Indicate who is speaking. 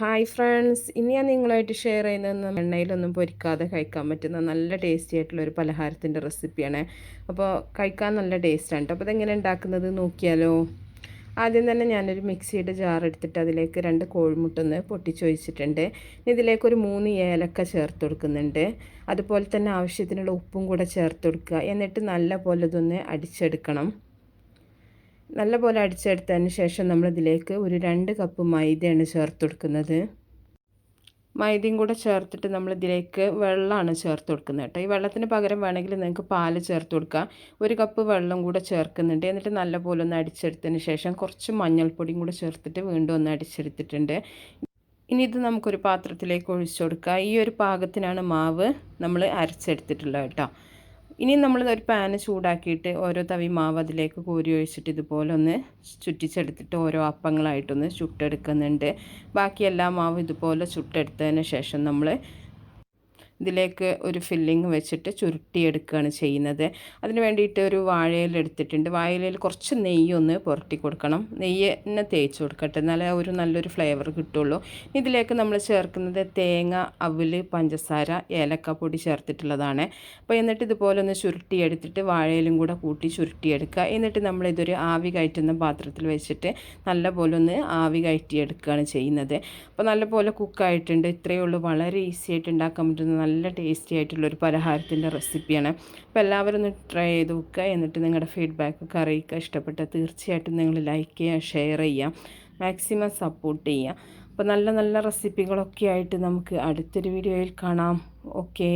Speaker 1: Hi friends ഇനി ഞാൻ നിങ്ങളായിട്ട് ഷെയർ ചെയ്യുന്ന എണ്ണയിലൊന്നും പൊരിക്കാതെ കഴിക്കാൻ പറ്റുന്ന നല്ല ടേസ്റ്റി ആയിട്ടുള്ള ഒരു പലഹാരത്തിന്റെ റെസിപ്പിയാണ് അപ്പോൾ കഴിക്കാൻ നല്ല ടേസ്റ്റാണ് അപ്പോൾ ഇതെങ്ങനെ ഉണ്ടാക്കുന്നത് നോക്കിയാലോ? ആദ്യം തന്നെ ഞാനൊരു മിക്സിയുടെ ജാർ എടുത്തിട്ട് അതിലേക്ക് രണ്ട് കോഴിമുട്ടൊന്ന് പൊട്ടിച്ചു വെച്ചിട്ടുണ്ട് ഇതിലേക്ക് ഒരു മൂന്ന് ഏലക്ക ചേർത്ത് കൊടുക്കുന്നുണ്ട്. അതുപോലെ തന്നെ ആവശ്യത്തിനുള്ള ഉപ്പും കൂടെ ചേർത്ത് കൊടുക്കുക. എന്നിട്ട് നല്ല പോലെ ഇതൊന്ന് അടിച്ചെടുക്കണം. നല്ലപോലെ അടിച്ചെടുത്തതിന് ശേഷം നമ്മളിതിലേക്ക് ഒരു രണ്ട് കപ്പ് മൈദയാണ് ചേർത്ത് കൊടുക്കുന്നത് മൈദയും കൂടെ ചേർത്തിട്ട് നമ്മളിതിലേക്ക് വെള്ളമാണ് ചേർത്ത് കൊടുക്കുന്നത് കേട്ടോ. ഈ വെള്ളത്തിന് പകരം വേണമെങ്കിൽ നിങ്ങൾക്ക് പാൽ ചേർത്ത് കൊടുക്കാം ഒരു കപ്പ് വെള്ളം കൂടെ ചേർക്കുന്നുണ്ട്. എന്നിട്ട് നല്ലപോലെ ഒന്ന് അടിച്ചെടുത്തതിന് ശേഷം കുറച്ച് മഞ്ഞൾപ്പൊടിയും കൂടെ ചേർത്തിട്ട് വീണ്ടും ഒന്ന് അടിച്ചെടുത്തിട്ടുണ്ട്. ഇനി ഇത് നമുക്കൊരു പാത്രത്തിലേക്ക് ഒഴിച്ചു കൊടുക്കാം. ഈ ഒരു പാകത്തിനാണ് മാവ് നമ്മൾ അരച്ചെടുത്തിട്ടുള്ളത് കേട്ടോ. ഇനി നമ്മൾ ഒരു പാന് ചൂടാക്കിയിട്ട് ഓരോ തവി മാവ് അതിലേക്ക് കോരി ഒഴിച്ചിട്ട് ഇതുപോലെ ഒന്ന് ചുറ്റിച്ചെടുത്തിട്ട് ഓരോ അപ്പങ്ങളായിട്ടൊന്ന് ചുട്ടെടുക്കുന്നുണ്ട്. ബാക്കി എല്ലാ മാവും ഇതുപോലെ ചുട്ടെടുത്തതിന് ശേഷം നമ്മൾ ഇതിലേക്ക് ഒരു ഫില്ലിങ് വെച്ചിട്ട് ചുരുട്ടിയെടുക്കുകയാണ് ചെയ്യുന്നത്. അതിന് വേണ്ടിയിട്ട് ഒരു വാഴയിൽ എടുത്തിട്ടുണ്ട്. വാഴയിൽ കുറച്ച് നെയ്യൊന്ന് പുരട്ടി കൊടുക്കണം. നെയ്യ് തന്നെ തേച്ച് കൊടുക്കട്ടെ. എന്നാലേ ഒരു നല്ലൊരു ഫ്ലേവർ കിട്ടുള്ളൂ. ഇതിലേക്ക് നമ്മൾ ചേർക്കുന്നത് തേങ്ങ അവൽ പഞ്ചസാര ഏലക്കപ്പൊടി ചേർത്തിട്ടുള്ളതാണ്. അപ്പോൾ എന്നിട്ട് ഇതുപോലെ ഒന്ന് ചുരുട്ടിയെടുത്തിട്ട് വാഴയിലും കൂടെ കൂട്ടി ചുരുട്ടിയെടുക്കുക. എന്നിട്ട് നമ്മളിതൊരു ആവി കയറ്റുന്ന പാത്രത്തിൽ വെച്ചിട്ട് നല്ലപോലെ ഒന്ന് ആവി കയറ്റിയെടുക്കുകയാണ് ചെയ്യുന്നത്. അപ്പോൾ നല്ലപോലെ കുക്കായിട്ടുണ്ട് ഇത്രയേ ഉള്ളൂ. വളരെ ഈസി ആയിട്ട് ഉണ്ടാക്കാൻ പറ്റുന്ന നല്ല ടേസ്റ്റി ആയിട്ടുള്ളൊരു പലഹാരത്തിന്റെ റെസിപ്പിയാണ് അപ്പോൾ എല്ലാവരും ഒന്ന് ട്രൈ ചെയ്ത് നോക്കുക. എന്നിട്ട് നിങ്ങളുടെ ഫീഡ്ബാക്കൊക്കെ അറിയിക്കുക. ഇഷ്ടപ്പെട്ട തീർച്ചയായിട്ടും നിങ്ങൾ ലൈക്ക് ചെയ്യുക ഷെയർ ചെയ്യുക. മാക്സിമം സപ്പോർട്ട് ചെയ്യുക. അപ്പോൾ നല്ല നല്ല റെസിപ്പികളൊക്കെ ആയിട്ട് നമുക്ക് അടുത്തൊരു വീഡിയോയിൽ കാണാം. ഓക്കേ